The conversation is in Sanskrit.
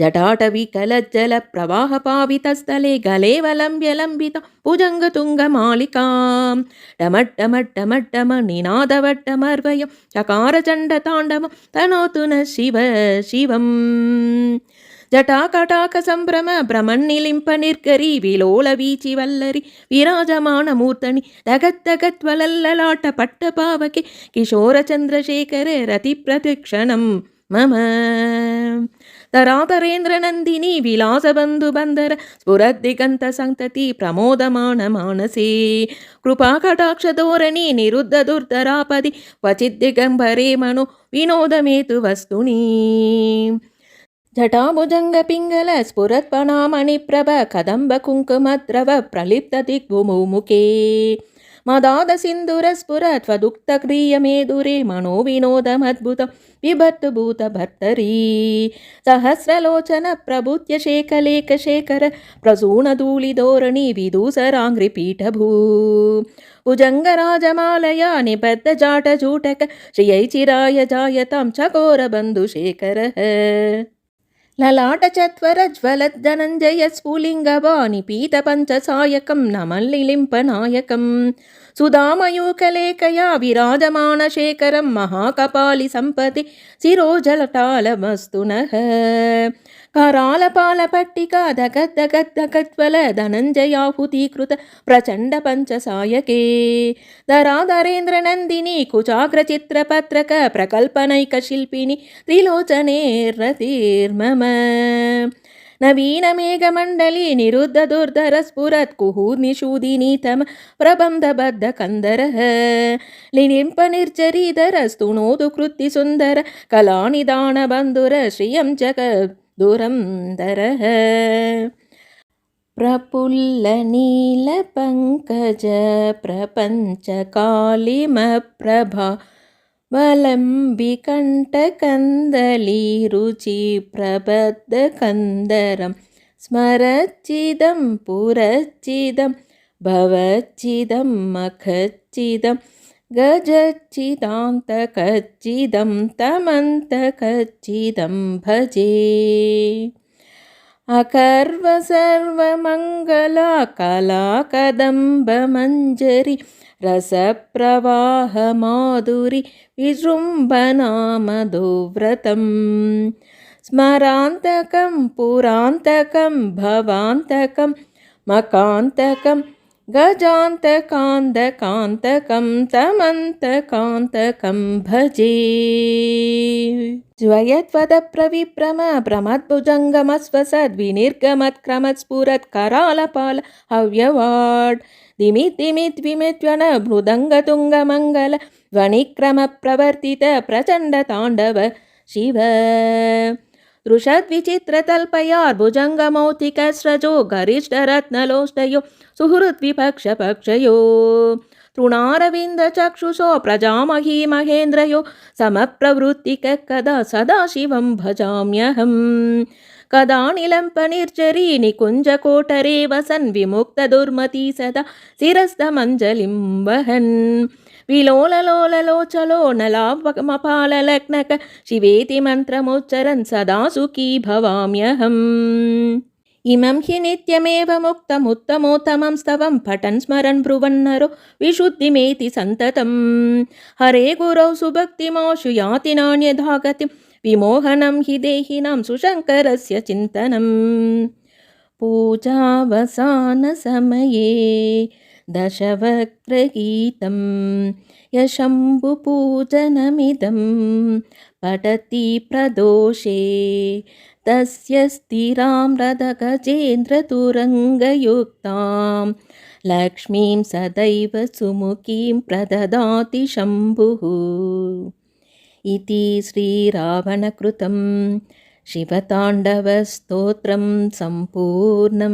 जटाटविकलज्जलप्रवाहपावितस्थले गलेवलम्ब्यलम्बिता भुजङ्गतुङ्गमालिकां टमट्टमट्टमट्टम निनादवट्टमर्वयं चकारचण्डताण्डवं तनोतु न शिव शिवम् ஜட்டாகடாகசம்பிரம பிரமன்னிலிம்ப நிற்கரி விலோல வீச்சி வல்லரி விராஜமான மூர்த்தனி தகத்தகத்வலல்லாட்ட பட்ட பாவகே கிஷோர சந்திரசேகர ரதி பிரதிக்ஷணம் மம. ధరాతరేంద్రనందిని విలాసబంధుబంధర స్ఫురద్దిగంత సంతతి ప్రమోదమాణ మానసే కృపాకటాక్షధోరణి నిరుద్ధ దుర్ధరాపది క్వచిద్దిగంబరే మను వినోదమేతు వస్తుని జటాభుజంగ పింగళ స్ఫురత్పణామణిప్రభ కదంబ కుంకుమద్రవ ప్రలిప్త దిగ్భుముఖే मनोविनोदमद्भुतं बिभत्तु भूतभर्तरी सहस्रलोचन प्रभुत्य शेखलेखशेखर प्रसूनधूलिधोरणि विदूसराङ्घ्रिपीठभू भुजङ्गराजमालया निबद्धजाटजूटक श्रियै चिराय जायतां चकोरबन्धुशेखरः ललाटचत्वरज्वलद्धनञ्जय स्फुलिङ्गवाणि पीतपञ्चसायकं न मल्लिलिम्पनायकं सुधामयूकलेखया विराजमानशेखरं महाकपालिसम्पदि शिरोजलटालमस्तु नः करालपालपट्टिका धगद्धगद्धगज्वल धनञ्जयाहुतीकृत प्रचण्डपञ्चसायके धराधरेन्द्रनन्दिनी कुचाग्रचित्रपत्रक प्रकल्पनैकशिल्पिनि त्रिलोचनेर्रतिर्मम नवीनमेघमण्डली निरुद्धदुर्धरस्फुरत्कुहूर्निषूदिनीतम प्रबन्धबद्धकन्दरः लिनिम्पनिर्जरीधरस्तुणोतु कृत्तिसुन्दर कलानिदानबन्धुर श्रियं जगत् दुरन्दरः प्रफुल्लनीलपङ्कज प्रपञ्चकालिमप्रभा वलम्बिकण्ठकन्दलीरुचिप्रबद्धकन्दरं स्मरच्चिदं पुरच्चिदं भवच्चिदं मखच्चिदं गजच्चिदान्तकच्चिदं तमन्तकच्चिदं भजे। अकर्व सर्वमङ्गला कलाकदम्बमञ्जरि रसप्रवाहमाधुरि विजृम्भनामधुव्रतं स्मरान्तकं पुरान्तकं भवान्तकं मकान्तकं गजान्तकान्तकान्तकं तमन्तकान्तकं भजे। ज्वयत्वदप्रविभ्रम भ्रमद्भुजङ्गमस्वसद्विनिर्गमत्क्रमत्स्फुरत्करालपाल हव्यवाड् दिमिद्दिमिद्विमिद्वन मृदङ्गतुङ्गमङ्गल ध्वनिक्रमप्रवर्तित प्रचण्डताण्डव शिव दृशद्विचित्रतल्पयार्भुजङ्गमौतिकस्रजो गरिष्ठरत्नलोष्टयो सुहृद्विपक्षपक्षयो। तृणारविन्दचक्षुषो प्रजामही महेन्द्रयो समप्रवृत्तिकः कदा सदाशिवं भजाम्यहम्। कदानिलम्पनिर्जरी निकुञ्जकोटरे वसन् विमुक्तदुर्मती सदा शिरस्तमञ्जलिं वहन् विलोललोललोचलो शिवेति मन्त्रमुच्चरन् सदा सुखी भवाम्यहम्। इमं हि नित्यमेवमुक्तमुत्तमोत्तमं स्तवं पठन् स्मरन् ब्रुवन्नरो विशुद्धिमेति सन्ततं हरे गुरौ सुभक्तिमाशु याति नान्यथा गतिं विमोहनं हि देहिनां सुशङ्करस्य चिन्तनम्। पूजावसानसमये दशवक्त्रगीतं यशम्भुपूजनमिदं पठति प्रदोषे। तस्य स्थिरां रथगजेन्द्रतुरङ्गयुक्तां लक्ष्मीं सदैव सुमुखीं प्रददाति शम्भुः। इति श्रीरावणकृतं शिवताण्डवस्तोत्रं सम्पूर्णम्